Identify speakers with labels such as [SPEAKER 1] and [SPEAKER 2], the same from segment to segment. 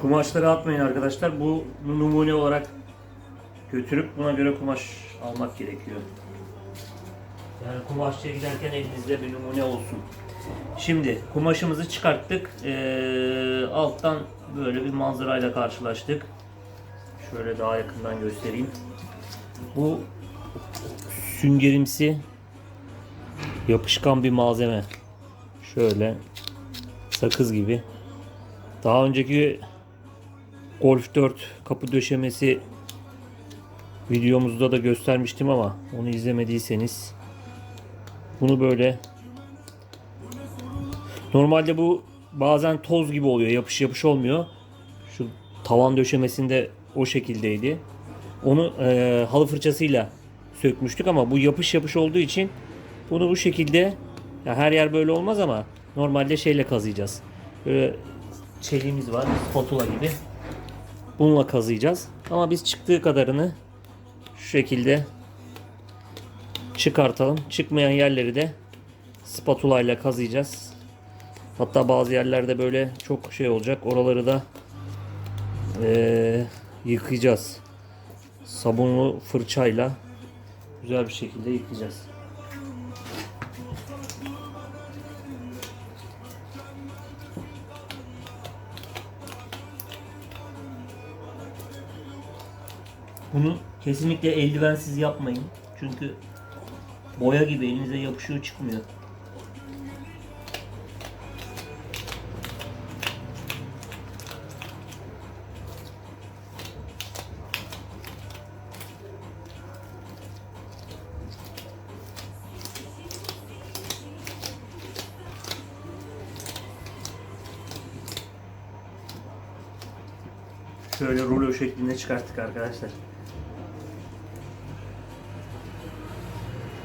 [SPEAKER 1] Kumaşları atmayın arkadaşlar. Bu numune olarak götürüp buna göre kumaş almak gerekiyor. Yani kumaşçıya giderken elinizde bir numune olsun. Şimdi kumaşımızı çıkarttık. Ee, alttan böyle bir manzarayla karşılaştık. Şöyle daha yakından göstereyim. Bu süngerimsi yapışkan bir malzeme. Şöyle sakız gibi. Daha önceki Golf 4 kapı döşemesi videomuzda da göstermiştim ama onu izlemediyseniz bunu böyle normalde bu bazen toz gibi oluyor yapış yapış olmuyor. Şu tavan döşemesinde o şekildeydi. Onu e, halı fırçasıyla sökmüştük ama bu yapış yapış olduğu için bunu bu şekilde ya her yer böyle olmaz ama normalde şeyle kazıyacağız. Böyle çeliğimiz var spatula gibi bununla kazıyacağız ama biz çıktığı kadarını şu şekilde çıkartalım. Çıkmayan yerleri de spatula ile kazıyacağız. Hatta bazı yerlerde böyle çok şey olacak. Oraları da eee, yıkayacağız. Sabunlu fırçayla güzel bir şekilde yıkayacağız. Bunu kesinlikle eldivensiz yapmayın. Çünkü boya gibi elinize yapışıyor çıkmıyor. Şöyle rulo şeklinde çıkarttık arkadaşlar.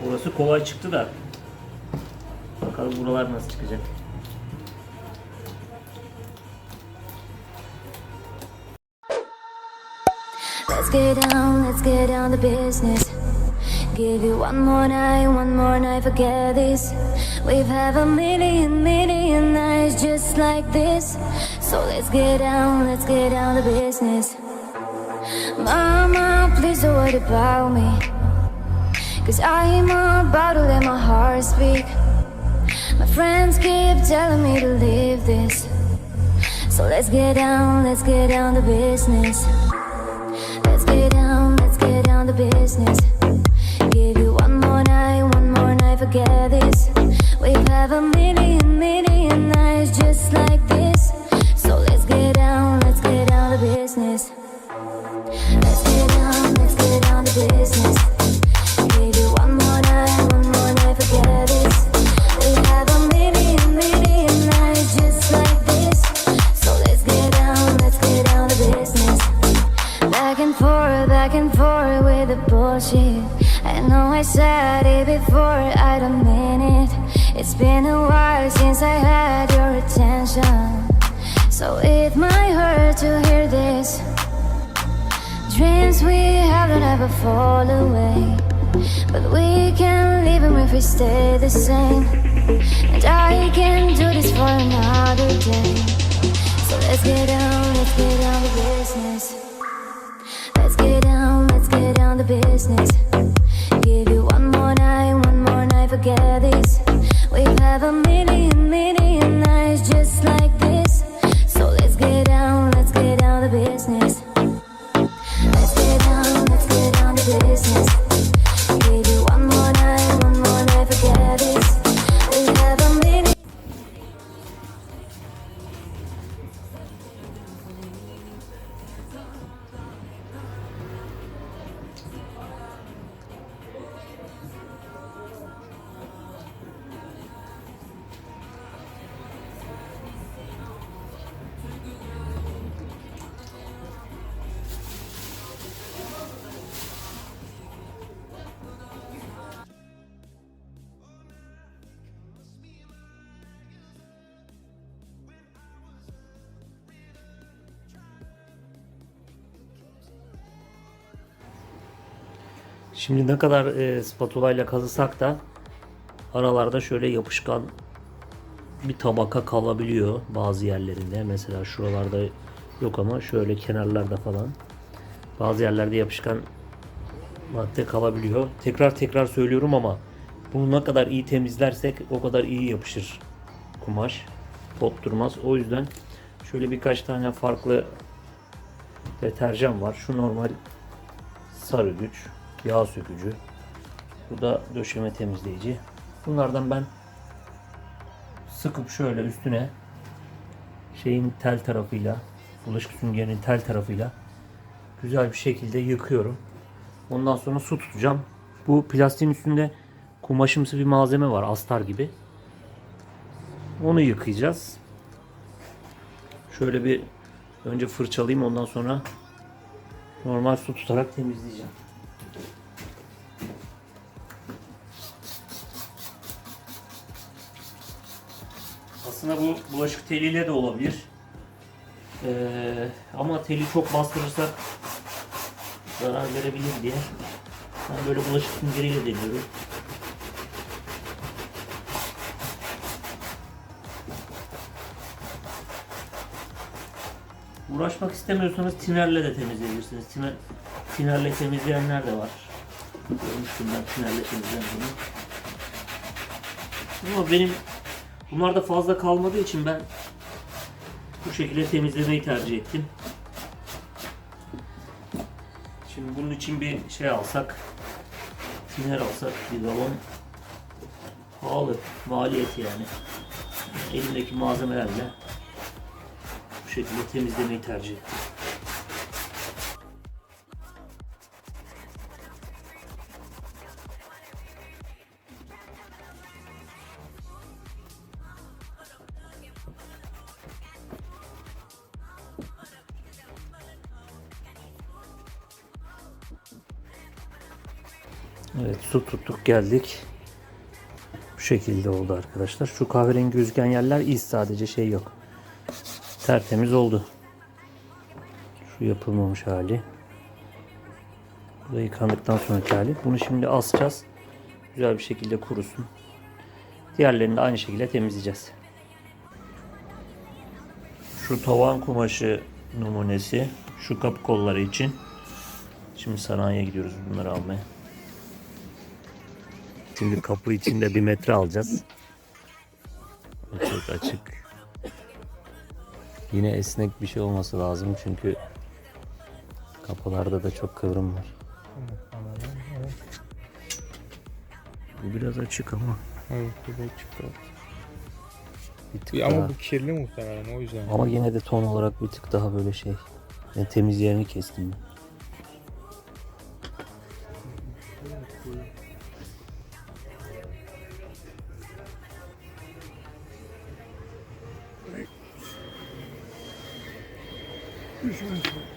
[SPEAKER 1] Burası kolay çıktı da. Bakalım buralar nasıl çıkacak.
[SPEAKER 2] Let's get down, let's get down to business. Give you one more night, one more night, forget this. We've had a million, million nights just like this. So let's get down, let's get down to business. Mama, please don't worry about me. Cause I'm about to let my heart speak. My friends keep telling me to leave this. So let's get down, let's get down to business. Let's get down, let's get down to business. Away. But we can live them if we stay the same. And I can do this for another day. So let's get down, let's get down to business. Let's get down, let's get down to business. Give you one more night, one more night, forget this. We've a million, million
[SPEAKER 1] Şimdi ne kadar e, spatula ile kazısak da aralarda şöyle yapışkan bir tabaka kalabiliyor bazı yerlerinde. Mesela şuralarda yok ama şöyle kenarlarda falan bazı yerlerde yapışkan madde kalabiliyor. Tekrar tekrar söylüyorum ama bunu ne kadar iyi temizlersek o kadar iyi yapışır kumaş. Pot durmaz. O yüzden şöyle birkaç tane farklı deterjan var. Şu normal sarı güç, yağ sökücü. Bu da döşeme temizleyici. Bunlardan ben sıkıp şöyle üstüne şeyin tel tarafıyla bulaşık süngerinin tel tarafıyla güzel bir şekilde yıkıyorum. Ondan sonra su tutacağım. Bu plastiğin üstünde kumaşımsı bir malzeme var astar gibi. Onu yıkayacağız. Şöyle bir önce fırçalayayım ondan sonra normal su tutarak temizleyeceğim. Aslında bu bulaşık teliyle de olabilir. Ee, ama teli çok bastırırsak zarar verebilir diye ben böyle bulaşık süngeriyle deniyorum. Uğraşmak istemiyorsanız tinerle de temizleyebilirsiniz. Tiner, tinerle temizleyenler de var. Görmüştüm ben tinerle temizleyen bunu. Ama benim bunlar da fazla kalmadığı için ben bu şekilde temizlemeyi tercih ettim. Şimdi bunun için bir şey alsak, tiner alsak bir balon pahalı, maliyeti yani. Elimdeki malzemelerle bu şekilde temizlemeyi tercih ettim. Su tuttuk geldik. Bu şekilde oldu arkadaşlar. Şu kahverengi gözüken yerler iz sadece şey yok. Tertemiz oldu. Şu yapılmamış hali. Bu yıkandıktan sonraki hali. Bunu şimdi asacağız. Güzel bir şekilde kurusun. Diğerlerini de aynı şekilde temizleyeceğiz. Şu tavan kumaşı numunesi. Şu kapı kolları için. Şimdi sanayiye gidiyoruz bunları almaya. Şimdi kapı içinde bir metre alacağız. Çok açık. Yine esnek bir şey olması lazım çünkü kapılarda da çok kıvrım var. Bu biraz açık ama
[SPEAKER 3] Evet, bu da çıktı.
[SPEAKER 1] bir tık
[SPEAKER 3] Ya
[SPEAKER 1] daha.
[SPEAKER 3] Ama bu kirli muhtemelen o yüzden.
[SPEAKER 1] Ama yine de ton olarak bir tık daha böyle şey. Yani temiz yerini kestim ben.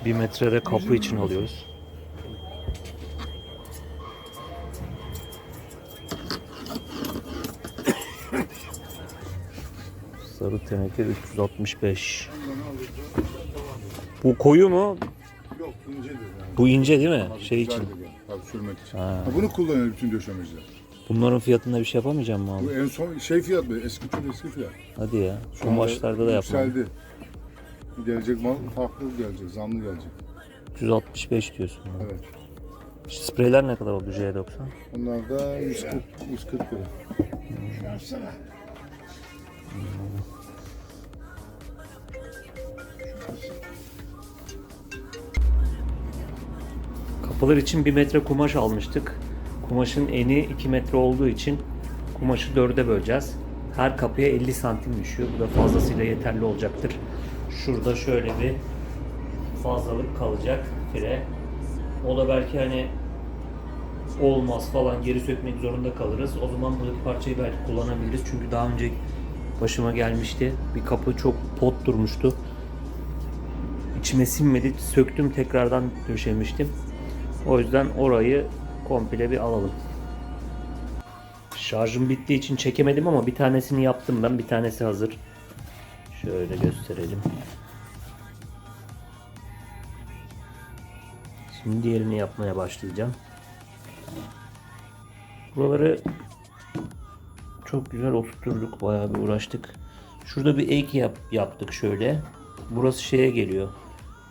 [SPEAKER 1] Bir metrede kapı için alıyoruz. Sarı teneke 365. Bu koyu mu?
[SPEAKER 4] Yok incedir yani.
[SPEAKER 1] Bu ince değil mi? Şey için.
[SPEAKER 4] Tabii sürmek için.
[SPEAKER 1] Ha.
[SPEAKER 4] Bunu kullanıyor bütün döşemeciler.
[SPEAKER 1] Bunların fiyatında bir şey yapamayacağım mı
[SPEAKER 4] Bu
[SPEAKER 1] abi?
[SPEAKER 4] en son şey fiyat bu. Eski çok eski fiyat.
[SPEAKER 1] Hadi ya.
[SPEAKER 4] Şu anda
[SPEAKER 1] Kumaşlarda da yapmam.
[SPEAKER 4] Yükseldi. Gelecek mal farklı gelecek. Zamlı gelecek.
[SPEAKER 1] 165 diyorsun.
[SPEAKER 4] Evet.
[SPEAKER 1] Spreyler ne kadar oldu C90?
[SPEAKER 4] Bunlar da 140, 140 lira.
[SPEAKER 1] Kapılar için 1 metre kumaş almıştık. Kumaşın eni 2 metre olduğu için kumaşı dörde böleceğiz. Her kapıya 50 santim düşüyor. Bu da fazlasıyla yeterli olacaktır. Şurada şöyle bir fazlalık kalacak fire. O da belki hani olmaz falan geri sökmek zorunda kalırız. O zaman buradaki parçayı belki kullanabiliriz. Çünkü daha önce başıma gelmişti. Bir kapı çok pot durmuştu. İçime sinmedi. Söktüm tekrardan döşemiştim. O yüzden orayı komple bir alalım. Şarjım bittiği için çekemedim ama bir tanesini yaptım ben. Bir tanesi hazır. Şöyle gösterelim. Şimdi diğerini yapmaya başlayacağım. Buraları çok güzel oturtturduk. Bayağı bir uğraştık. Şurada bir ek yap, yaptık şöyle. Burası şeye geliyor.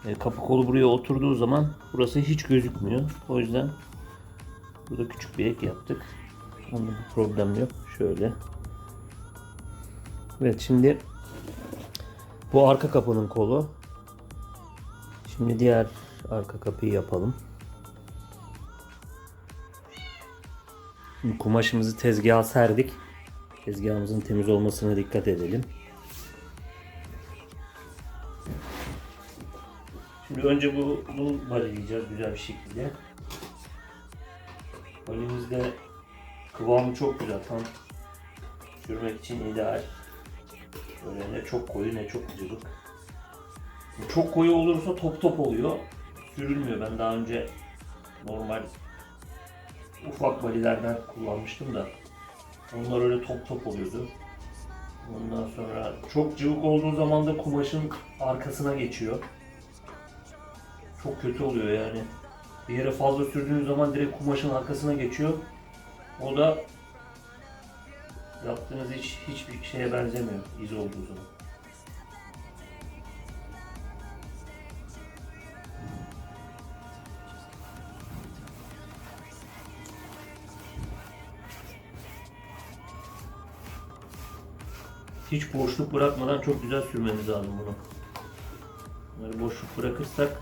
[SPEAKER 1] E, kapı kolu buraya oturduğu zaman burası hiç gözükmüyor. O yüzden burada küçük bir ek yaptık. Onda bir problem yok. Şöyle. Evet şimdi bu arka kapının kolu. Şimdi diğer arka kapıyı yapalım. Kumaşımızı tezgaha serdik. Tezgahımızın temiz olmasına dikkat edelim. Şimdi önce bu, bunu balileyeceğiz güzel bir şekilde. Balimizde kıvamı çok güzel. Tam sürmek için ideal. Böyle ne çok koyu ne çok cıvık. Çok koyu olursa top top oluyor. Sürülmüyor. Ben daha önce normal ufak balilerden kullanmıştım da. Onlar öyle top top oluyordu. Ondan sonra çok cıvık olduğu zaman da kumaşın arkasına geçiyor. Çok kötü oluyor yani. Bir yere fazla sürdüğünüz zaman direkt kumaşın arkasına geçiyor. O da yaptığınız hiç hiçbir şeye benzemiyor iz olduğu zaman. Hiç boşluk bırakmadan çok güzel sürmemiz lazım bunu. Bunları boşluk bırakırsak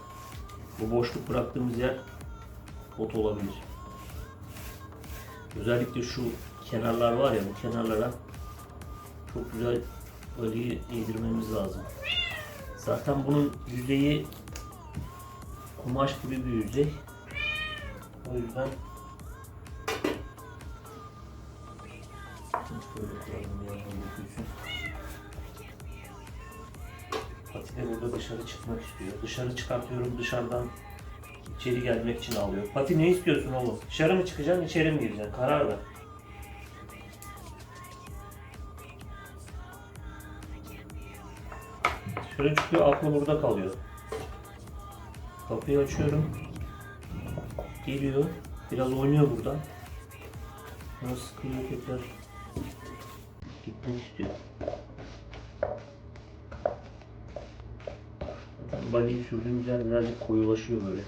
[SPEAKER 1] bu boşluk bıraktığımız yer pot olabilir. Özellikle şu kenarlar var ya bu kenarlara çok güzel bölgeyi yedirmemiz lazım. Zaten bunun yüzeyi kumaş gibi bir yüzey. O yüzden şöyle burada dışarı çıkmak istiyor. Dışarı çıkartıyorum dışarıdan içeri gelmek için alıyor. Pati ne istiyorsun oğlum? Dışarı mı çıkacaksın içeri mi gireceksin? Karar ver. Dışarı çıkıyor aklı burada kalıyor. Kapıyı açıyorum. Geliyor. Biraz oynuyor burada. Sonra sıkılıyor tekrar. Gitmek istiyor. Bali'yi sürdüğümüz yer birazcık koyulaşıyor böyle.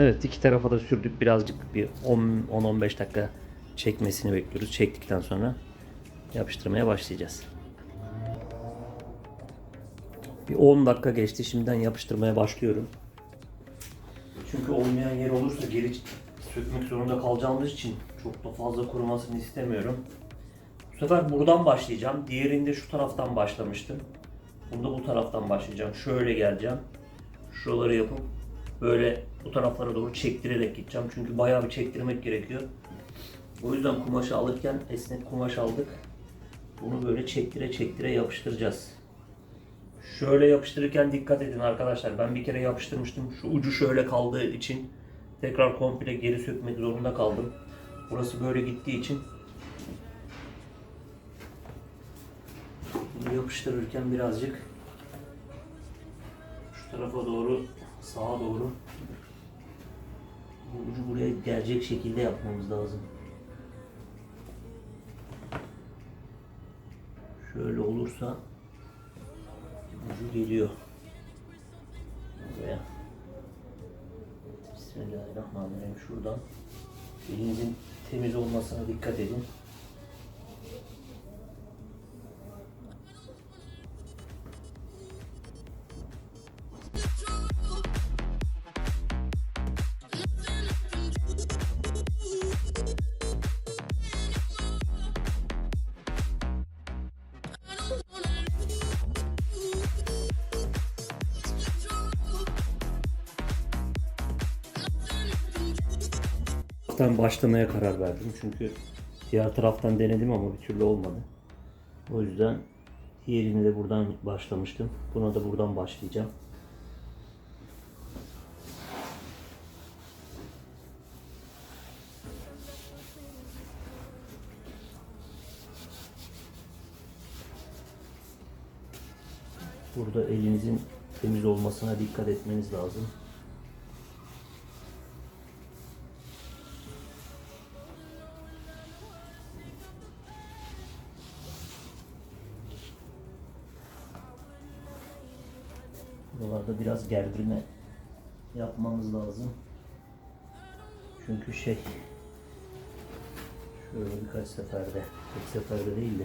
[SPEAKER 1] Evet iki tarafa da sürdük birazcık bir 10-15 dakika çekmesini bekliyoruz. Çektikten sonra yapıştırmaya başlayacağız. Bir 10 dakika geçti şimdiden yapıştırmaya başlıyorum. Çünkü olmayan yer olursa geri sökmek zorunda kalacağımız için çok da fazla kurumasını istemiyorum. Bu sefer buradan başlayacağım. Diğerinde şu taraftan başlamıştım. Bunda bu taraftan başlayacağım. Şöyle geleceğim. Şuraları yapıp böyle bu taraflara doğru çektirerek gideceğim. Çünkü bayağı bir çektirmek gerekiyor. O yüzden kumaşı alırken esnek kumaş aldık. Bunu böyle çektire çektire yapıştıracağız. Şöyle yapıştırırken dikkat edin arkadaşlar. Ben bir kere yapıştırmıştım. Şu ucu şöyle kaldığı için tekrar komple geri sökmek zorunda kaldım. Burası böyle gittiği için bunu yapıştırırken birazcık şu tarafa doğru sağa doğru Bu ucu buraya gelecek şekilde yapmamız lazım. Şöyle olursa ucu geliyor. Buraya. Bismillahirrahmanirrahim. Şuradan elinizin temiz olmasına dikkat edin. Taraftan başlamaya karar verdim. Çünkü diğer taraftan denedim ama bir türlü olmadı. O yüzden diğerini de buradan başlamıştım. Buna da buradan başlayacağım. Burada elinizin temiz olmasına dikkat etmeniz lazım. Biraz gerdirme yapmamız lazım. Çünkü şey şöyle birkaç seferde, tek seferde değil de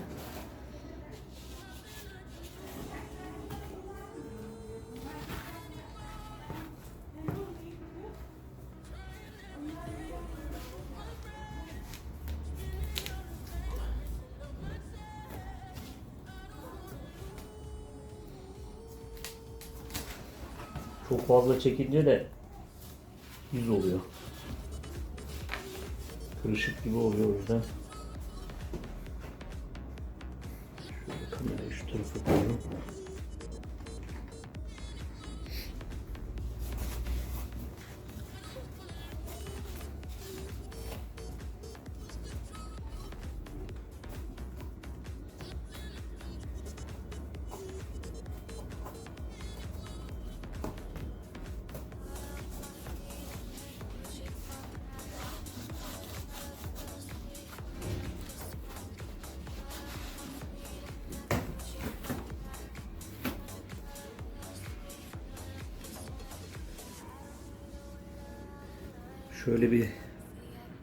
[SPEAKER 1] çok fazla çekince de yüz oluyor. Kırışık gibi oluyor o yüzden. Şöyle bir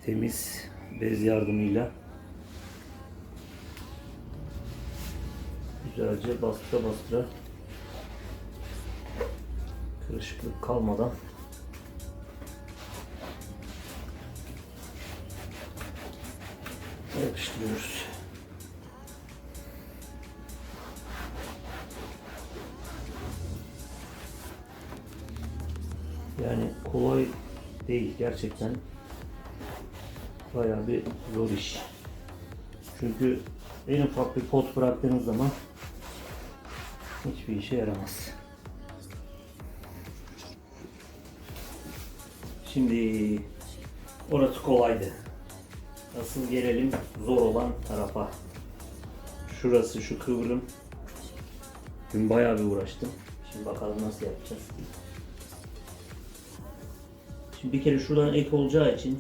[SPEAKER 1] temiz bez yardımıyla güzelce bastıra bastıra kırışıklık kalmadan yapıştırıyoruz. Gerçekten bayağı bir zor iş. Çünkü en ufak bir pot bıraktığınız zaman hiçbir işe yaramaz. Şimdi orası kolaydı. Asıl gelelim zor olan tarafa. Şurası şu kıvrım. Dün bayağı bir uğraştım. Şimdi bakalım nasıl yapacağız. Şimdi bir kere şuradan ek olacağı için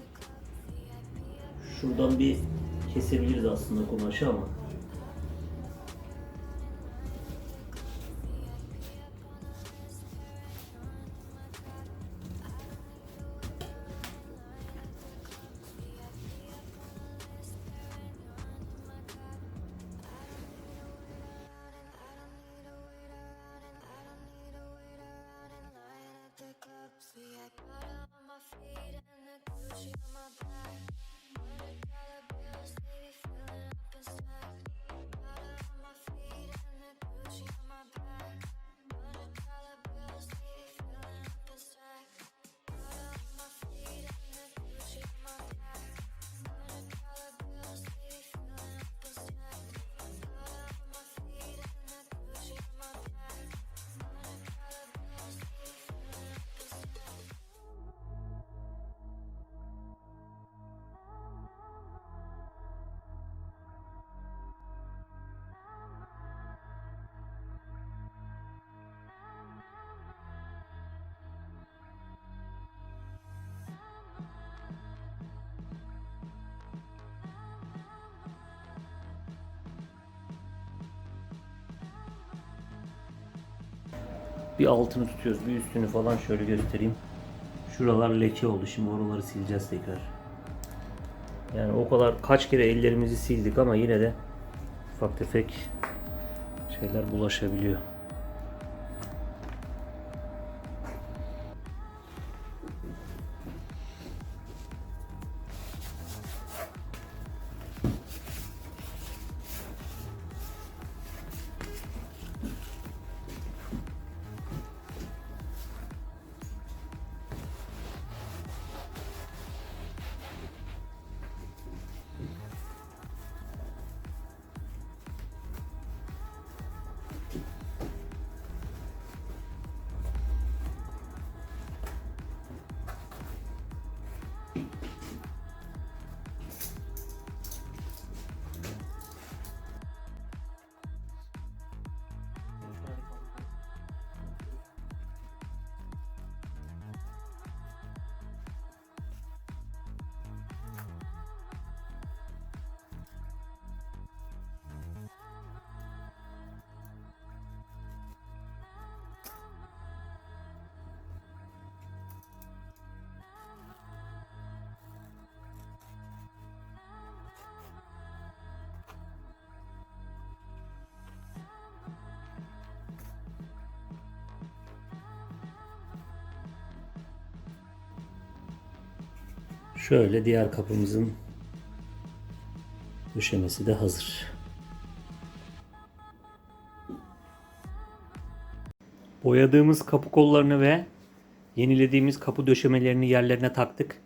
[SPEAKER 1] şuradan bir kesebiliriz aslında kumaşı ama Bir altını tutuyoruz, bir üstünü falan şöyle göstereyim. Şuralar leke oldu. Şimdi oraları sileceğiz tekrar. Yani o kadar kaç kere ellerimizi sildik ama yine de ufak tefek şeyler bulaşabiliyor. Şöyle diğer kapımızın döşemesi de hazır. Boyadığımız kapı kollarını ve yenilediğimiz kapı döşemelerini yerlerine taktık.